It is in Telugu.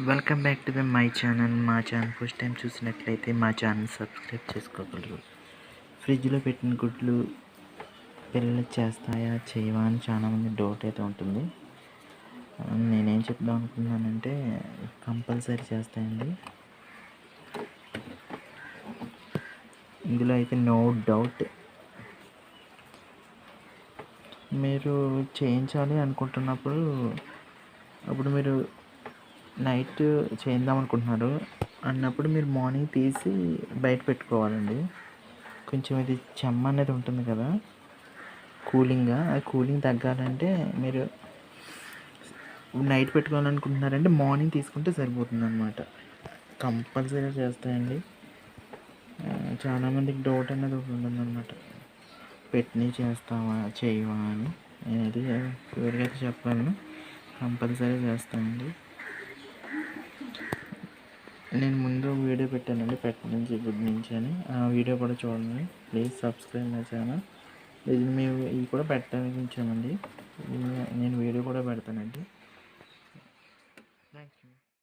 Welcome back to the my channel మా ఛానల్ ఫస్ట్ టైం చూసినట్లయితే మా ఛానల్ సబ్స్క్రైబ్ చేసుకోగలరు. ఫ్రిడ్జ్లో పెట్టిన గుడ్లు పిల్లలు చేస్తాయా చేయవా అని చాలామంది డౌట్ అయితే ఉంటుంది. నేనేం చెప్దాం అనుకున్నానంటే కంపల్సరీ చేస్తాయండి. ఇందులో అయితే నో డౌట్ మీరు చేయించాలి అనుకుంటున్నప్పుడు అప్పుడు మీరు నైట్ చేద్దాం అనుకుంటున్నారు. అన్నప్పుడు మీరు మార్నింగ్ తీసి బయట పెట్టుకోవాలండి. కొంచెం ఇది చెమ్మ అనేది ఉంటుంది కదా. కూలింగ్గా ఆ కూలింగ్ తగ్గాలంటే మీరు నైట్ పెట్టుకోవాలనుకుంటున్నారంటే మార్నింగ్ తీసుకుంటే సరిపోతుంది అనమాట కంపల్సరీ చేస్తాయండి. చాలామందికి డౌట్ అనేది ఒకటి ఉంటుందన్నమాట. పెట్టినవి చేస్తావా చేయవా అని. నేనైతే క్లియర్గా అయితే చెప్పాను కంపల్సరీ చేస్తానండి. నేను ముందు వీడియో పెట్టానండి. పెట్టడం నుంచి ఇప్పుడు నుంచి అని ఆ వీడియో కూడా చూడండి. ప్లీజ్ సబ్స్క్రైబ్ మై ఛానల్ ఇది మేము ఇది కూడా పెట్టడానికి ఉంచామండి. నేను వీడియో కూడా పెడతానండి. Thank you